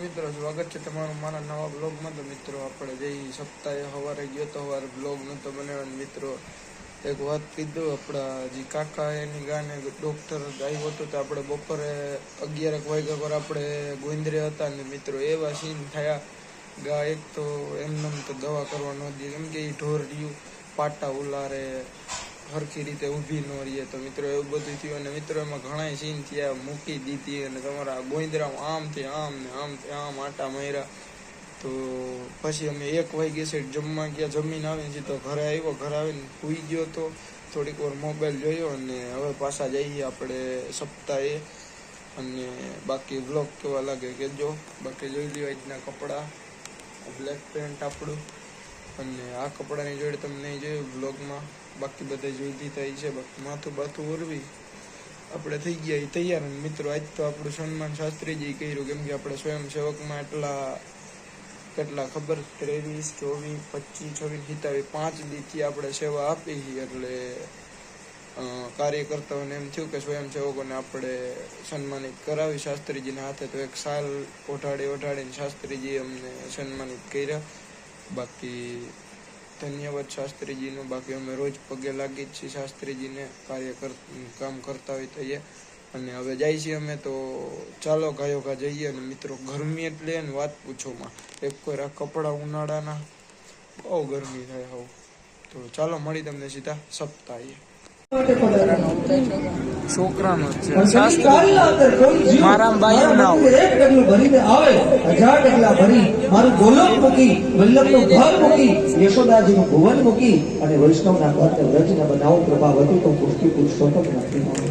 મિત્રો સ્વાગત છે તમારું મારા નવા બ્લોગમાં. તો મિત્રો આપણે જે સપ્તાહે સવારે ગયો તો સવારે બ્લોગ નહોતો બનાવ્યો મિત્રો એક વાત કીધું, આપણા જે કાકા એની ગાને ડોક્ટર આવ્યો હતો તો આપણે બપોરે અગિયારક વાગ્યા પર આપણે ગોંદરે હતા ને મિત્રો એવા સીન થયા. ગા એક તો એમને તો દવા કરવા ન દીધી. કેમ કે એ ઢોર રહ્યું, પાટા ઉલારે હરખી રીતે ઊભી ન રહીએ. તો મિત્રો એવું બધું થયું અને મિત્રો એમાં ઘણા સીન થયા, મૂકી દીધી અને તમારા ગોંદરામાં આમથી આમ ને આમથી આમ આટા માર્યા. તો પછી અમે એક વાગે છે જમવા ગયા, જમીન આવીને સીધો ઘરે આવ્યો, ઘરે આવીને સૂઈ ગયો તો થોડીક વાર મોબાઈલ જોયો અને હવે પાછા જઈએ આપણે સપ્તાહે. અને બાકી બ્લોગ કેવા લાગે કહેજો બાકી જોઈ લ્યો આજના કપડાં બ્લેક પેન્ટ આપણું. અને આ કપડાની જોડે તમે નહીં જોયું બ્લોગમાં બાકી બધા જોઈતી થઈ છે માથું બાથું ઓરવી. આપણે થઈ ગયા એ તૈયાર અને મિત્રો, આજ તો આપણું સન્માન શાસ્ત્રીજી કર્યું, કેમ કે આપણે સ્વયંસેવકમાં એટલા કેટલા ખબર? ત્રેવીસ, ચોવીસ, પચીસ, છવ્વીસ, સિત્તાવીસ, પાંચ દીથી આપણે સેવા આપી એટલે કાર્યકર્તાઓને એમ થયું કે સ્વયંસેવકોને આપણે સન્માનિત કરાવી. શાસ્ત્રીજીના હાથે તો એક સાલ ઓઢાડી ઓઢાડીને શાસ્ત્રીજી અમને સન્માનિત કર્યા. બાકી ધન્યવાદ શાસ્ત્રીજીનો. બાકી અમે રોજ પગે લાગી જ છીએ શાસ્ત્રીજીને કાર્ય કર, કામ કરતા હોય થઈએ અને હવે જાય છીએ અમે તો ચાલો ગાયોગા જઈએ અને મિત્રો ગરમી એટલે ને વાત પૂછોમાં એક કોઈ આ કપડાં ઉનાળાના બહુ ગરમી થાય હોવ તો ચાલો મળી તમને સીધા સપ્તાહે. છોકરાનો છે. મારા બાયું ના એક ડગલું ભરીને આવે હજાર ડગલા ભરી મારું ગોલોક મૂકી વલ્લભનું ઘર મૂકી યશોદાજીનું ભુવન મૂકી અને વૈષ્ણવના ઘરને વ્રજને બનાવો પ્રભાવતી તો પુષ્ટિ પુરુષોત્તમ નથી. મળે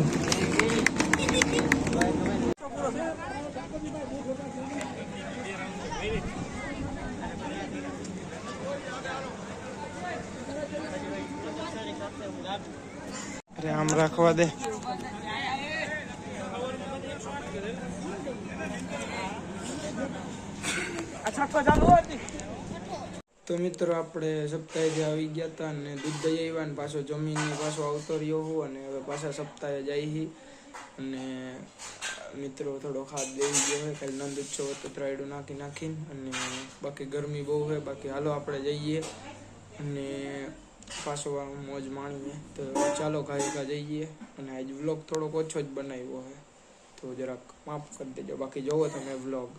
અરે આમ રાખવા દે તો મિત્રો, આપણે સપ્તાહે આવી ગયા હતા અને દૂધ દઈ ને પાછો જમીન પાછો આવતો રહ્યો હું અને હવે પાછા સપ્તાહે હી. અને મિત્રો, થોડો ખાદ દેવી ગયો હોય, કાલે નંદ ઉત્સવ હતો, ત્રાયડું નાખી નાખીને. અને બાકી ગરમી બહુ હોય બાકી હાલો આપણે જઈએ. અને પાછો મોજ માણીએ. તો ચાલો ઘાયકા જઈએ અને આજ વ્લોગ થોડોક ઓછો જ બનાવ્યો છે તો જરાક માફ કરી દેજો. બાકી જોવો તમે વ્લોગ.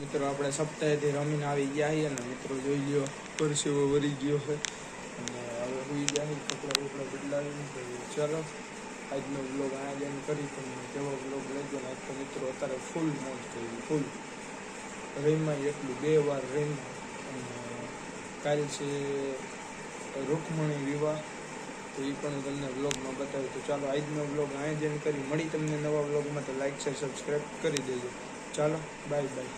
મિત્રો, આપણે સપ્તાહેથી રમીને આવી ગયા છીએ અને મિત્રો જોઈ લ્યો, પરસેવો વરી ગયો છે. અને હવે સુઈ ગયા છે, કપડાં બપડા બદલાવીને. તો ચાલો, આજનો વ્લોગ આયોજન કરી તમે કેવો વ્લોગ લેજો ને મિત્રો, અત્યારે ફૂલ મોજ કરી ફૂલ રમ્યા એટલું બે વાર રમ્યા અને કાલ છે રૂકમણી વિવાહ. તો એ પણ હું તમને વ્લોગમાં બતાવ્યું તો ચાલો, આજનો વ્લોગ અહીં જ કરી મળી તમને નવા વ્લોગમાં તો લાઇક શેર સબસ્ક્રાઈબ કરી દેજો. ચાલો બાય બાય